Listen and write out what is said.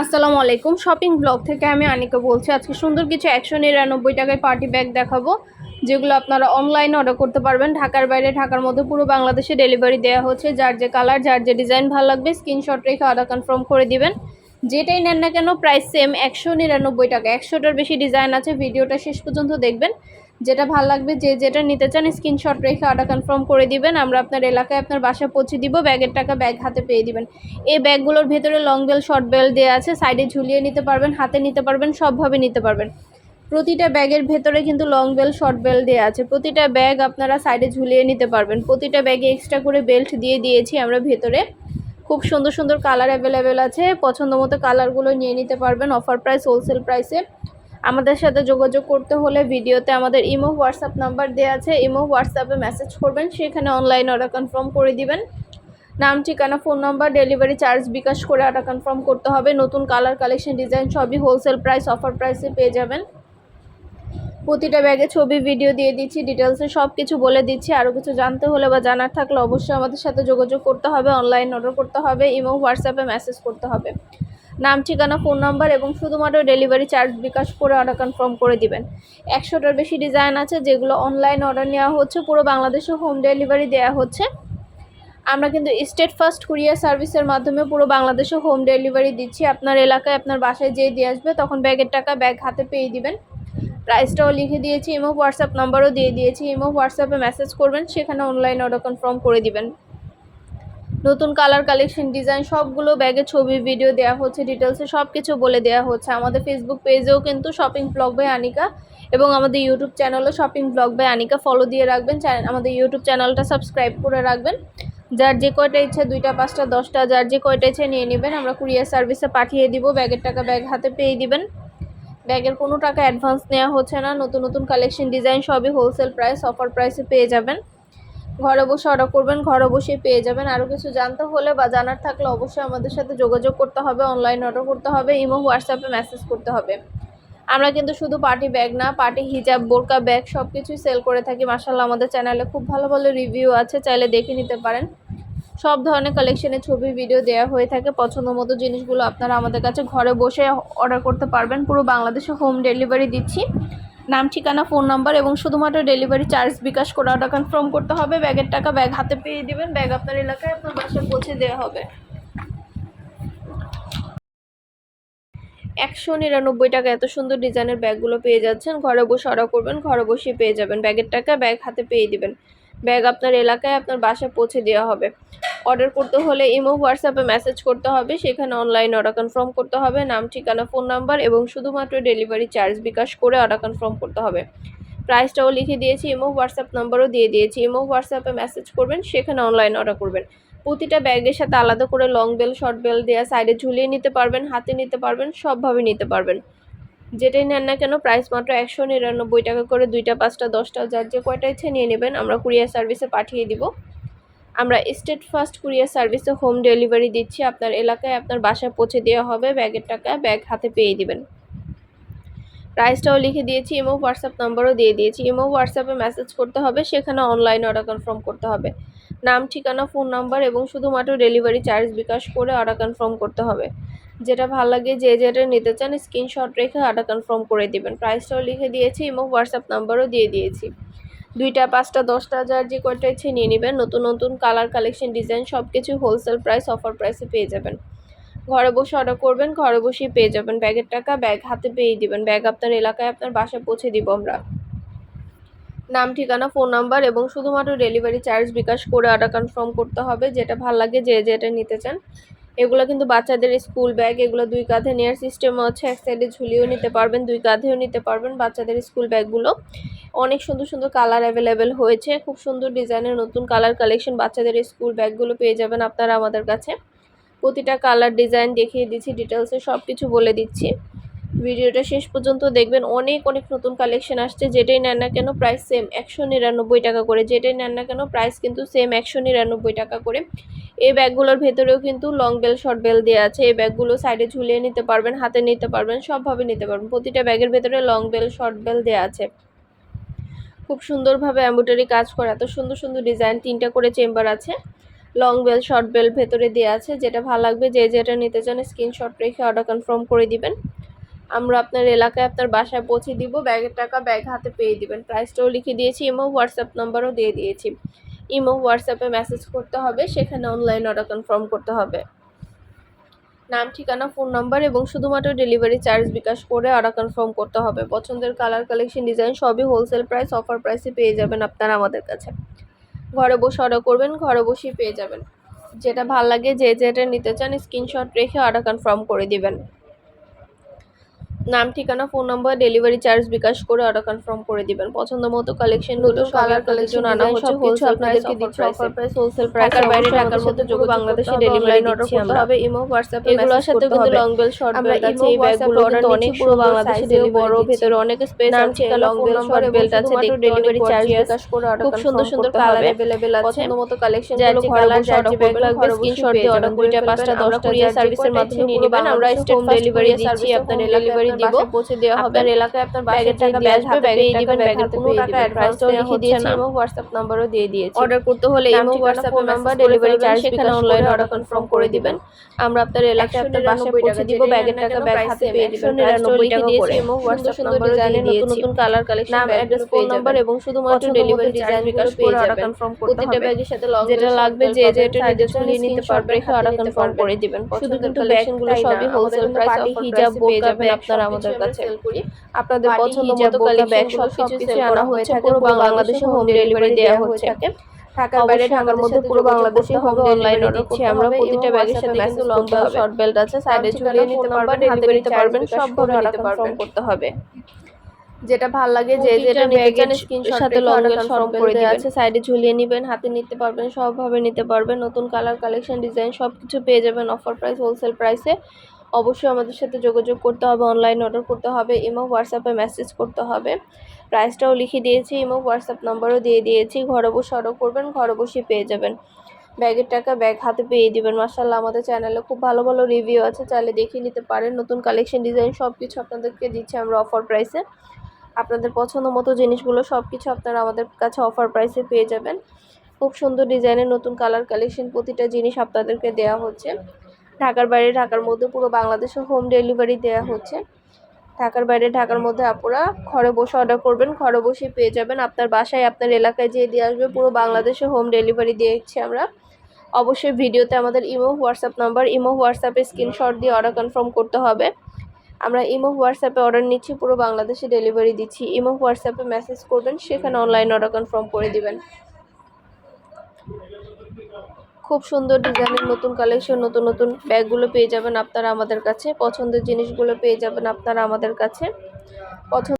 আসসালামু আলাইকুম। Shopping blog থেকে আমি আনিকা বলছি, আজকে সুন্দর কিছু একশো নিরানব্বই টাকায় পার্টি ব্যাগ দেখাবো, যেগুলো আপনারা অনলাইনে অর্ডার করতে পারবেন। ঢাকার বাইরে, ঢাকার মধ্যে পুরো বাংলাদেশে ডেলিভারি দেওয়া হচ্ছে। যার যে কালার যার যে ডিজাইন ভালো লাগবে স্ক্রিনশট রেখে অর্ডার কনফার্ম করে দিবেন। যেটাই নেন না কেন প্রাইস সেম একশো নিরানব্বই টাকা। একশোটার বেশি ডিজাইন আছে, ভিডিওটা শেষ পর্যন্ত দেখবেন। যেটা ভালো লাগবে, যে যেটা নিতে চান স্ক্রিনশট রেখে অর্ডার কনফার্ম করে দিবেন। আমরা আপনার এলাকায় আপনার বাসা পৌঁছে দিব, ব্যাগের টাকা ব্যাগ হাতে পেয়ে দিবেন। এই ব্যাগগুলোর ভেতরে লং বেল শর্ট বেল দেওয়া আছে সাইডে ঝুলিয়ে নিতে পারবেন, হাতে নিতে পারবেন, সবভাবে নিতে পারবেন। প্রতিটা ব্যাগের ভেতরে কিন্তু লং বেল শর্ট বেল দেওয়া আছে। প্রতিটা ব্যাগ আপনারা সাইডে ঝুলিয়ে নিতে পারবেন। প্রতিটা ব্যাগে এক্সট্রা করে বেল্ট দিয়ে দিয়েছি আমরা ভেতরে। খুব সুন্দর সুন্দর কালার অ্যাভেলেবেল আছে। পছন্দ মতো কালারগুলো নিয়ে নিতে পারবেন। অফার প্রাইস হোলসেল প্রাইসে আমাদের সাথে যোগাযোগ করতে হলে ভিডিওতে আমাদের ইমো, হোয়াটসঅ্যাপ নাম্বার দেওয়া আছে। ইমো, হোয়াটসঅ্যাপে মেসেজ করবেন, সেখানে অনলাইন অর্ডার কনফার্ম করে দিবেন। নাম, ঠিকানা phone number delivery charge bKash করে অর্ডার কনফার্ম করতে হবে। নতুন কালার কালেকশন ডিজাইন সবই হোলসেল প্রাইস অফার প্রাইসে পেয়ে যাবেন। প্রতিটা ব্যাগে ছবি ভিডিও দিয়ে দিচ্ছি ডিটেলসে সব কিছু বলে দিচ্ছি। আরও কিছু জানতে হলে বা জানার থাকলে অবশ্যই আমাদের সাথে যোগাযোগ করতে হবে অনলাইন অর্ডার করতে হবে, ইমো, হোয়াটসঅ্যাপে মেসেজ করতে হবে। নাম, ঠিকানা, ফোন নাম্বার এবং শুধুমাত্র ডেলিভারি চার্জ বিকাশ করে অর্ডার কনফার্ম করে দিবেন। একশোটার বেশি ডিজাইন আছে, যেগুলো অনলাইন অর্ডার নেওয়া হচ্ছে, পুরো বাংলাদেশে হোম ডেলিভারি দেওয়া হচ্ছে। আমরা কিন্তু স্টেট ফার্স্ট কুরিয়ার সার্ভিসের মাধ্যমে পুরো বাংলাদেশে হোম ডেলিভারি দিচ্ছি। আপনার এলাকায় আপনার বাসায় যেয়ে দিয়ে আসবে, তখন ব্যাগের টাকা ব্যাগ হাতে পেয়ে দিবেন। প্রাইসটাও লিখে দিয়েছি, ইমো, হোয়াটসঅ্যাপ নাম্বারও দিয়ে দিয়েছি। ইমো, হোয়াটসঅ্যাপে মেসেজ করবেন, সেখানে অনলাইন অর্ডার কনফার্ম করে দিবেন। নতুন কালার কালেকশন ডিজাইন সবগুলো ব্যাগে ছবি ভিডিও দেওয়া হচ্ছে ডিটেলসে সব কিছু বলে দেওয়া হচ্ছে। আমাদের ফেসবুক পেজেও কিন্তু শপিং ব্লগ বাই আনিকা এবং আমাদের YouTube চ্যানেলও shopping blog by Anika follow দিয়ে রাখবেন। আমাদের ইউটিউব চ্যানেলটা সাবস্ক্রাইব করে রাখবেন। যার যে কয়টা ইচ্ছে, দুইটা, পাঁচটা, দশটা, যার যে কয়টা ইচ্ছে নিয়ে নেবেন, আমরা কুরিয়ার সার্ভিসে পাঠিয়ে দিব। ব্যাগের টাকা ব্যাগ হাতে পেয়ে দিবেন। ব্যাগের কোনো টাকা অ্যাডভান্স নেওয়া হচ্ছে না। নতুন নতুন কালেকশন ডিজাইন সবই হোলসেল প্রাইস অফার প্রাইসে পেয়ে যাবেন। ঘরে বসে অর্ডার করবেন, ঘরে বসে পেয়ে যাবেন। আরও কিছু জানতে হলে বা জানার থাকলে অবশ্যই আমাদের সাথে যোগাযোগ করতে হবে অনলাইন অর্ডার করতে হবে ইমো হোয়াটসঅ্যাপে মেসেজ করতে হবে। আমরা কিন্তু শুধু পার্টি ব্যাগ না পার্টি হিজাব বোরকা ব্যাগ সব কিছুই সেল করে থাকি। মার্শাল্লাহ আমাদের চ্যানেলে খুব ভালো ভালো রিভিউ আছে, চাইলে দেখে নিতে পারেন। সব ধরনের কালেকশনের ছবি ভিডিও দেওয়া হয়ে থাকে। পছন্দ মতো জিনিসগুলো আপনারা আমাদের কাছে ঘরে বসে অর্ডার করতে পারবেন। পুরো বাংলাদেশে হোম ডেলিভারি দিচ্ছি। নাম, ঠিকানা, ফোন নাম্বার এবং শুধুমাত্র ডেলিভারি চার্জ বিকাশ করে অর্ডার কনফার্ম করতে হবে। ব্যাগের টাকা ব্যাগ হাতে পেয়ে দিবেন। ব্যাগ আপনার এলাকায়, আপনার বাসায় পৌঁছে দেওয়া হবে। একশো নিরানব্বই টাকা এত সুন্দর ডিজাইনের ব্যাগগুলো পেয়ে যাচ্ছেন। ঘরে বসে অর্ডার করবেন, ঘরে বসে পেয়ে যাবেন। ব্যাগের টাকা ব্যাগ হাতে পেয়ে দিবেন। ব্যাগ আপনার এলাকায়, আপনার বাসায় পৌঁছে দেওয়া হবে। অর্ডার করতে হলে ইমো হোয়াটসঅ্যাপে মেসেজ করতে হবে। সেখানে অনলাইন অর্ডার কনফার্ম করতে হবে। নাম, ঠিকানা ফোন নাম্বার এবং শুধুমাত্র ডেলিভারি চার্জ বিকাশ করে অর্ডার কনফার্ম করতে হবে। প্রাইসটাও লিখে দিয়েছি, ইমো হোয়াটসঅ্যাপ নাম্বারও দিয়ে দিয়েছি। ইমো হোয়াটসঅ্যাপে মেসেজ করবেন, সেখানে অনলাইন অর্ডার করবেন। প্রতিটা ব্যাগের সাথে আলাদা করে লং বেল শর্ট বেল দেওয়া সাইডে ঝুলিয়ে নিতে পারবেন, হাতে নিতে পারবেন, সবভাবে নিতে পারবেন। যেটাই নেন না কেন প্রাইস মাত্র একশো নিরানব্বই টাকা করে দুইটা, পাঁচটা, দশটা, যার যে কয়টা ইচ্ছে নিয়ে নেবেন, আমরা কুরিয়ার সার্ভিসে পাঠিয়ে দিব। আমরা স্টেট ফার্স্ট কুরিয়ার সার্ভিসে হোম ডেলিভারি দিচ্ছি। আপনার এলাকায় আপনার বাসায় পৌঁছে দেওয়া হবে, ব্যাগের টাকা ব্যাগ হাতে পেয়ে দিবেন। প্রাইসটাও লিখে দিয়েছি ইমো হোয়াটসঅ্যাপ নাম্বারও দিয়ে দিয়েছি। ইমো হোয়াটসঅ্যাপে মেসেজ করতে হবে, সেখানে অনলাইন অর্ডার কনফার্ম করতে হবে। নাম, ঠিকানা ফোন নাম্বার এবং শুধুমাত্র ডেলিভারি চার্জ বিকাশ করে অর্ডার কনফার্ম করতে হবে। যেটা ভালো লাগে, যে যেটা নিতে চান স্ক্রিনশট রেখে অর্ডার কনফার্ম করে দিবেন। প্রাইসটাও লিখে দিয়েছি এবং হোয়াটসঅ্যাপ নাম্বারও দিয়ে দিয়েছি। দুইটা, পাঁচটা, দশটা হাজার যে কয়টা ইচ্ছে নিয়ে নেবেন। নতুন নতুন কালার কালেকশন ডিজাইন সব কিছু হোলসেল প্রাইস অফার প্রাইসে পেয়ে যাবেন। ঘরে বসে অর্ডার করবেন, ঘরে বসেই পেয়ে যাবেন। ব্যাগের টাকা ব্যাগ হাতে পেয়ে দিবেন। ব্যাগ আপনার এলাকায়, আপনার বাসায় পৌঁছে দিব আমরা। নাম, ঠিকানা ফোন নাম্বার এবং শুধুমাত্র ডেলিভারি চার্জ বিকাশ করে অর্ডার কনফার্ম করতে হবে। যেটা ভালো লাগে, যে যেটা নিতে চান এগুলো কিন্তু বাচ্চাদের স্কুল ব্যাগ, এগুলো দুই কাঁধে নেওয়ার সিস্টেম আছে। এক সাইডে ঝুলিয়েও নিতে পারবেন, দুই কাঁধেও নিতে পারবেন বাচ্চাদের স্কুল ব্যাগগুলো। অনেক সুন্দর সুন্দর কালার অ্যাভেলেবেল হয়েছে। খুব সুন্দর ডিজাইনের নতুন কালার কালেকশন বাচ্চাদের স্কুল ব্যাগগুলো পেয়ে যাবেন আপনারা আমাদের কাছে। প্রতিটা কালার ডিজাইন দেখিয়ে দিচ্ছি ডিটেলসে সব কিছু বলে দিচ্ছি। ভিডিওটা শেষ পর্যন্ত দেখবেন। অনেক অনেক নতুন কালেকশন আসছে, যেটাই নেন না কেন প্রাইস সেম একশো নিরানব্বই টাকা করে। যেটাই নেন না কেন প্রাইস কিন্তু সেম একশো নিরানব্বই টাকা করে। এই ব্যাগগুলোর ভেতরেও কিন্তু লং বেল শর্ট বেল দেওয়া আছে। এই ব্যাগগুলো সাইডে ঝুলিয়ে নিতে পারবেন, হাতে নিতে পারবেন, সবভাবে নিতে পারবেন। প্রতিটা ব্যাগের ভেতরে লং বেল শর্ট বেল দেওয়া আছে। খুব সুন্দরভাবে অ্যাম্বুটারি কাজ করা। এত সুন্দর সুন্দর ডিজাইন তিনটা করে চেম্বার আছে। লং বেল শর্ট বেল ভেতরে দেওয়া আছে। যেটা ভালো লাগবে, যে যেটা নিতে চান স্ক্রিনশট রেখে অর্ডার কনফার্ম করে দিবেন। আমরা আপনার এলাকায় আপনার বাসায় পৌঁছে দিব ব্যাগের টাকা ব্যাগ হাতে পেয়ে দিবেন। প্রাইসটাও লিখে দিয়েছি, ইমো হোয়াটসঅ্যাপ নাম্বারও দিয়ে দিয়েছি। ইমো হোয়াটসঅ্যাপে মেসেজ করতে হবে, সেখানে অনলাইন অর্ডার কনফার্ম করতে হবে। নাম, ঠিকানা ফোন নাম্বার এবং শুধুমাত্র ডেলিভারি চার্জ বিকাশ করে অর্ডার কনফার্ম করতে হবে। পছন্দের কালার কালেকশন ডিজাইন সবই হোলসেল প্রাইস অফার প্রাইসে পেয়ে যাবেন আপনারা আমাদের কাছে। ঘরে বসে অর্ডার করবেন, ঘরে বসেই পেয়ে যাবেন। যেটা ভালো লাগে, যে যেটা নিতে চান স্ক্রিনশট রেখে অর্ডার কনফার্ম করে দিবেন। নাম ঠিকানা phone number delivery charge bKash করে অর্ডার কনফার্ম করে দিবেন পছন্দ মতো কালেকশন নতুন কালার কালেকশন আনা হচ্ছে হোলসেল আপনাদেরকে দিচ্ছে অফার প্রাইস হোলসেল প্রাইস ঢাকার বাইরে ঢাকার মধ্যে যোগ বাংলাদেশে ডেলিভারি অর্ডার করতে হবে ইমো হোয়াটসঅ্যাপে এগুলোর সাথে কিন্তু লং বেল শর্ট বেল আছে এই ব্যাগগুলো অর্ডার অনেক পুরো বাংলাদেশে ডেলিভারি বড় ভেতরে অনেক স্পেস আছে লং বেল শর্ট বেল্ট আছে দেখতে ডেলিভারি চার্জ বিকাশ করে অর্ডার খুব সুন্দর সুন্দর কালার अवेलेबल আছে পছন্দ মতো কালেকশন গুলো ঘরে বসে অর্ডার ব্যাগ লাগবে স্ক্রিনশট দিয়ে অর্ডার দুইটা পাঁচটা দশটা কুরিয়ার সার্ভিসের মাধ্যমে নিয়ে নেবেন আমরা স্টেপ ডেলিভারি দিচ্ছি আপনার ডেলিভারি দিব। পৌঁছে দেওয়া হবে। আপনার এলাকায় আপনার ব্যাগের টাকা ব্যাগ হাতে পেয়ে দিবেন ব্যাগের কোনো টাকা অ্যাডভান্সও লিখে দিয়েছি এবং হোয়াটসঅ্যাপ নাম্বারও দিয়ে দিয়েছি। অর্ডার করতে হলে imo WhatsApp number delivery charge সেখানে অনলাইন অর্ডার কনফার্ম করে দিবেন। আমরা আপনার এলাকায় আপনার বাসায় পৌঁছে দিব ব্যাগের টাকা ব্যাগ হাতে পেয়ে দিবেন। নিরানব্বই টাকা করে। ইমো হোয়াটসঅ্যাপ সুন্দর ডিজাইনের নতুন নতুন কালার কালেকশন নাম অ্যাড্রেস ফোন নাম্বার এবং শুধুমাত্র ডেলিভারি ডিজাইন বিকাশ করে অর্ডার কনফার্ম করতে হবে। ব্যাগের সাথে লং যেটা লাগবে যে নিয়ে নিতে পারবে অর্ডার কনফার্ম করে দিবেন শুধু কিন্তু কালেকশনগুলো সবই হোলসেল প্রাইস হিজাব পেয়ে যাবেন আপনারা আমাদের কাছে আপনাদের পছন্দ মতো কালার ব্যাগ সব আনা হয়ে থাকে। পুরো বাংলাদেশে হোম ডেলিভারি দেওয়া হচ্ছে ঢাকার বাইরে ঢাকার মধ্যে পুরো বাংলাদেশে হোম অনলাইন আমরা প্রতিটা ব্যাগের সাথে কিন্তু শর্ট বেল্ট আছে সাইডে ঝুলিয়ে নিতে পারবেন হাতে নিতে পারবেন সব অর্ডার কনফার্ম করতে হবে। যেটা ভালো লাগে যে যেটা নিতে চান স্ক্রিনশট সাথে লং কনফার্ম করে দেওয়া আছে সাইডে ঝুলিয়ে নেবেন হাতে নিতে পারবেন সবভাবে নিতে পারবেন নতুন কালার কালেকশন ডিজাইন সব কিছু পেয়ে যাবেন অফার প্রাইস হোলসেল প্রাইসে অবশ্যই আমাদের সাথে যোগাযোগ করতে হবে অনলাইন অর্ডার করতে হবে ইমো হোয়াটসঅ্যাপে মেসেজ করতে হবে। প্রাইসটাও লিখে দিয়েছি ইমো হোয়াটসঅ্যাপ নাম্বারও দিয়ে দিয়েছি। ঘরে বসে অর্ডার করবেন, ঘরে বসে পেয়ে যাবেন। ব্যাগের টাকা ব্যাগ হাতে পেয়ে দিবেন। মার্শাল্লাহ আমাদের চ্যানেলে খুব ভালো ভালো রিভিউ আছে। চাইলে দেখিয়ে নিতে পারেন। নতুন কালেকশন ডিজাইন সব কিছু আপনাদেরকে দিচ্ছি আমরা অফার প্রাইসে আপনাদের পছন্দ মতো জিনিসগুলো সব কিছু আপনারা আমাদের কাছে অফার প্রাইসে পেয়ে যাবেন। খুব সুন্দর ডিজাইনের নতুন কালার কালেকশন প্রতিটা জিনিস আপনাদেরকে দেওয়া হচ্ছে। ঢাকার বাইরে, ঢাকার মধ্যে পুরো বাংলাদেশে হোম ডেলিভারি দেওয়া হচ্ছে। ঢাকার বাইরে, ঢাকার মধ্যে আপনারা ঘরে বসে অর্ডার করবেন, ঘরে বসে পেয়ে যাবেন। আপনার বাসায়, আপনার এলাকায় যেয়ে দিয়ে আসবে, পুরো বাংলাদেশে হোম ডেলিভারি দিয়েছি আমরা। অবশ্যই ভিডিওতে আমাদের ইমো, হোয়াটসঅ্যাপ নাম্বার, ইমো, হোয়াটসঅ্যাপে স্ক্রিনশট দিয়ে অর্ডার কনফার্ম করতে হবে। আমরা ইমো, হোয়াটসঅ্যাপে অর্ডার নিচ্ছি, পুরো বাংলাদেশে ডেলিভারি দিচ্ছি। ইমো, হোয়াটসঅ্যাপে মেসেজ করবেন, সেখানে অনলাইন অর্ডার কনফার্ম করে দিবেন। খুব সুন্দর ডিজাইনের নতুন কালেকশন নতুন নতুন ব্যাগগুলো পেয়ে যাবেন আপনারা আমাদের কাছে। পছন্দের জিনিসগুলো পেয়ে যাবেন আপনারা আমাদের কাছে। পছন্দ